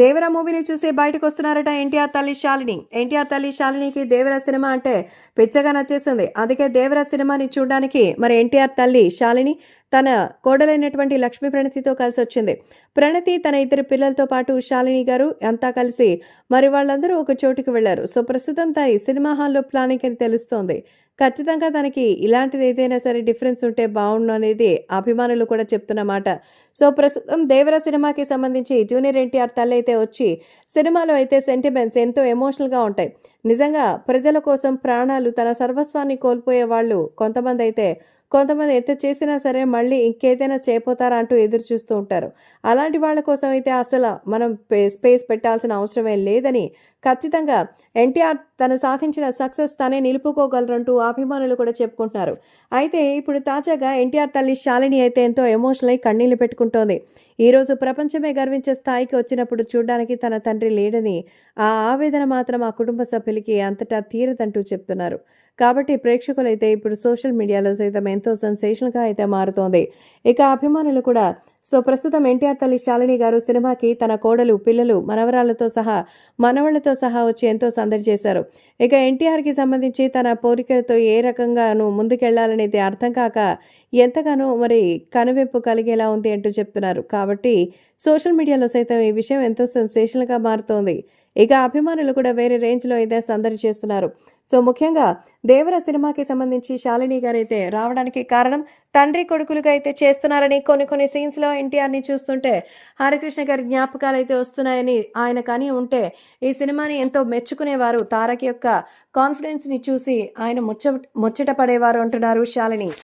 దేవర మూవీని చూసి బయటకు వస్తున్నారట ఎన్టీఆర్ తల్లి శాలిని. ఎన్టీఆర్ తల్లి శాలినికి దేవర సినిమా అంటే పిచ్చగా నచ్చేసింది. అందుకే దేవర సినిమాని చూడడానికి మరి ఎన్టీఆర్ తల్లి శాలిని తన కోడలైనటువంటి లక్ష్మీ ప్రణతితో కలిసి వచ్చింది ప్రణతి తన ఇద్దరు పిల్లలతో పాటు శాలిని గారు అంతా కలిసి మరి వాళ్ళందరూ ఒక చోటుకు వెళ్ళారు సో ప్రస్తుతం తన సినిమా హాల్లో ప్లానింగ్ అని తెలుస్తోంది. ఖచ్చితంగా తనకి ఇలాంటిది ఏదైనా సరే డిఫరెన్స్ ఉంటే బాగుండు అనేది అభిమానులు కూడా చెప్తున్నమాట సో ప్రస్తుతం దేవర సినిమాకి సంబంధించి జూనియర్ ఎన్టీఆర్ తల్లి అయితే వచ్చి సినిమాలో అయితే సెంటిమెంట్స్ ఎంతో ఎమోషనల్గా ఉంటాయి. నిజంగా ప్రజల కోసం ప్రాణాలు తన సర్వస్వాన్ని కోల్పోయే వాళ్ళు కొంతమంది అయితే కొంతమంది ఎంత చేసినా సరే మళ్ళీ ఇంకేదైనా చేయపోతారా అంటూ ఎదురు చూస్తూ ఉంటారు. అలాంటి వాళ్ళ కోసం అయితే అసలు మనం స్పేస్ పెట్టాల్సిన అవసరమే లేదని ఖచ్చితంగా ఎన్టీఆర్ తను సాధించిన సక్సెస్ తనే నిలుపుకోగలరంటూ అభిమానులు కూడా చెప్పుకుంటున్నారు. అయితే ఇప్పుడు తాజాగా ఎన్టీఆర్ తల్లి శాలిని అయితే ఎంతో ఎమోషనల్ అయి కన్నీళ్ళు పెట్టుకుంటోంది. ఈరోజు ప్రపంచమే గర్వించే స్థాయికి వచ్చినప్పుడు చూడడానికి తన తండ్రి లేడని ఆ ఆవేదన మాత్రం ఆ కుటుంబ సభ్యులకి అంతటా తీరదంటూ చెప్తున్నారు. కాబట్టి ప్రేక్షకులైతే ఇప్పుడు సోషల్ మీడియాలో సైతం ఎంతో సెన్సేషన్గా అయితే మారుతోంది. ఇక అభిమానులు కూడా సో ప్రస్తుతం ఎన్టీఆర్ తల్లి శాలిని గారు సినిమాకి తన కోడలు పిల్లలు మనవరాళ్ళతో సహా మనవళ్ళతో సహా వచ్చి ఎంతో సందడి చేశారు. ఇక ఎన్టీఆర్కి సంబంధించి తన పోరికలతో ఏ రకంగానూ ముందుకెళ్ళాలనేది అర్థం కాక ఎంతగానో మరి కనువెప్పు కలిగేలా ఉంది అంటూ చెప్తున్నారు. కాబట్టి సోషల్ మీడియాలో సైతం ఈ విషయం ఎంతో సెన్సేషన్గా మారుతోంది. ఇక అభిమానులు కూడా వేరే రేంజ్లో అయితే సందడి చేస్తున్నారు. సో ముఖ్యంగా దేవర సినిమాకి సంబంధించి శాలిని గారు అయితే రావడానికి కారణం తండ్రి కొడుకులుగా అయితే చేస్తున్నారని కొన్ని కొన్ని సీన్స్లో ఎన్టీఆర్ని చూస్తుంటే హరికృష్ణ గారి జ్ఞాపకాలు అయితే వస్తున్నాయని ఆయన కానీ ఉంటే ఈ సినిమాని ఎంతో మెచ్చుకునేవారు. తారక్ యొక్క కాన్ఫిడెన్స్ని చూసి ఆయన ముచ్చ ముచ్చట పడేవారు అంటున్నారు శాలిని.